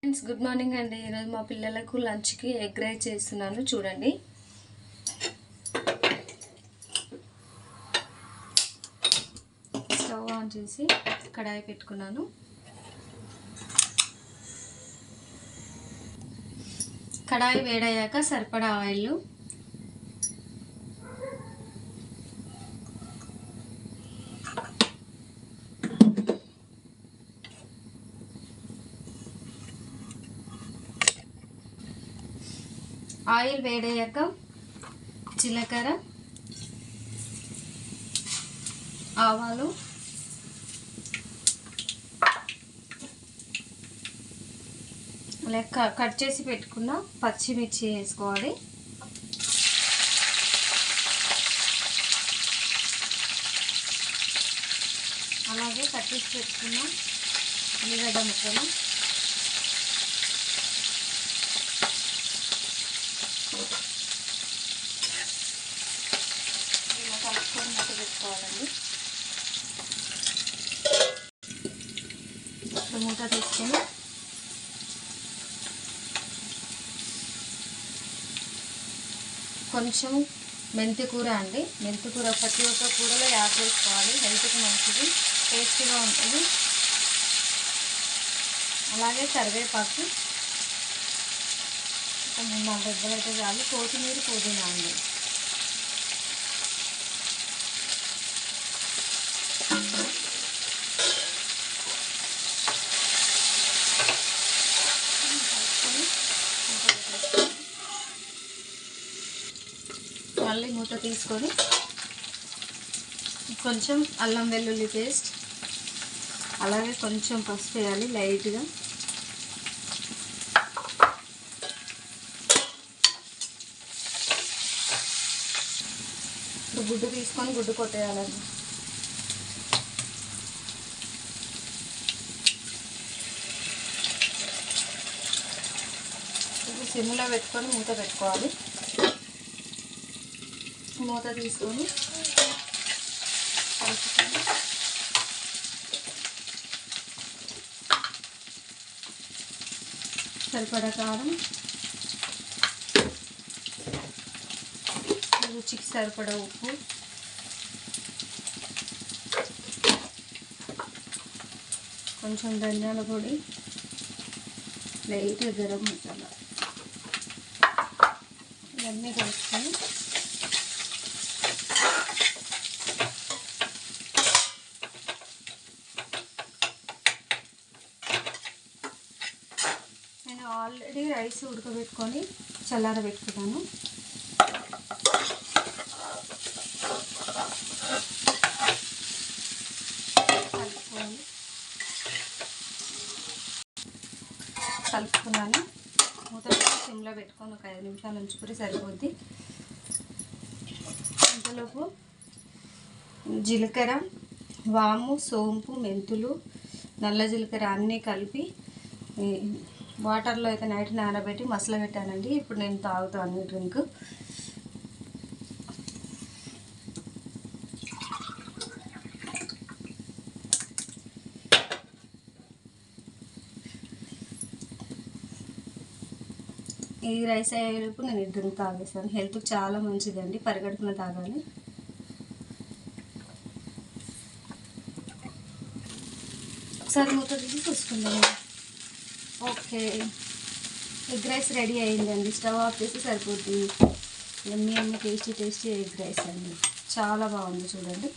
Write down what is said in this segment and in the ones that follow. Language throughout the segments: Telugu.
ఫ్రెండ్స్ గుడ్ మార్నింగ్ అండి. ఈరోజు మా పిల్లలకు లంచ్కి ఎగ్ రైస్ చేస్తున్నాను. చూడండి. స్టవ్ ఆన్ చేసి కడాయి పెట్టుకున్నాను. కడాయి వేడయ్యాక సరిపడా ఆయిల్ ఆయిల్ వేడయ్యాక జీలకర్ర ఆవాలు లెక్క కట్ చేసి పెట్టుకున్న పచ్చిమిర్చి వేసుకోవాలి. అలాగే కట్ చేసి పెట్టుకున్న ఉల్లిగడ్డ ముక్కలు ఇలా కలుపుకొని మూత పెట్టుకోవాలండి ఇప్పుడు మూత తీసుకొని కొంచెం మెంతి కూర అండి. మెంతి కూర ప్రతి ఒక్క కూరలో యాడ్ చేసుకోవాలి. హెల్త్కి మంచిది టేస్టీగా ఉంటుంది. అలాగే కరివేపాకు. ఒక మూడు నాలుగు దెబ్బలు అయితే చాలు కొత్తిమీర పుదీనా అండి. మళ్ళీ మూత తీసుకొని కొంచెం అల్లం వెల్లుల్లి పేస్ట్. అలాగే కొంచెం పసుపు వేయాలి లైట్గా. గుడ్డు తీసుకొని గుడ్డు కొట్టేయాలండి. ఇప్పుడు సిమ్లో పెట్టుకొని మూత పెట్టుకోవాలి. మూత తీసుకొని కలుపుకొని సరిపడా కారం రుచికి సరిపడా ఉప్పు కొంచెం ధనియాల పొడి లైట్గా గరం మసాలా ఇవన్నీ కలుపుకొని ఆల్రెడీ రైస్ ఉడకబెట్టుకొని చల్లార పెట్టుకున్నాను. కలుపుకోవాలి కలుపుకున్నాను. మూత సిమ్లో పెట్టుకొని ఒక ఐదు నిమిషాలు ఉంచుకుని సరిపోద్ది. ఇంతలోపు జీలకర్ర వాము సోంపు మెంతులు నల్ల జీలకర్ర అన్నీ కలిపి వాటర్లో అయితే నైట్ నానబెట్టి మసలు పెట్టానండి. ఇప్పుడు నేను తాగుతాను డ్రింక్. ఈ రైస్ అయ్యేటప్పుడు నేను డ్రింక్ తాగేస్తాను హెల్త్కి చాలా మంచిదండి. పరిగడుపున తాగాలి. ఒకసారి మూత తీసి చూసుకుందాం. ఓకే. ఎగ్ రైస్ రెడీ అయిందండి. స్టవ్ ఆఫ్ చేసి సరిపోతుంది yummy yummy tasty tasty egg rice అండి. చాలా బాగుంది చూడండి.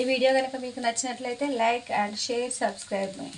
ఈ వీడియో కనుక మీకు నచ్చినట్లయితే like and share subscribe my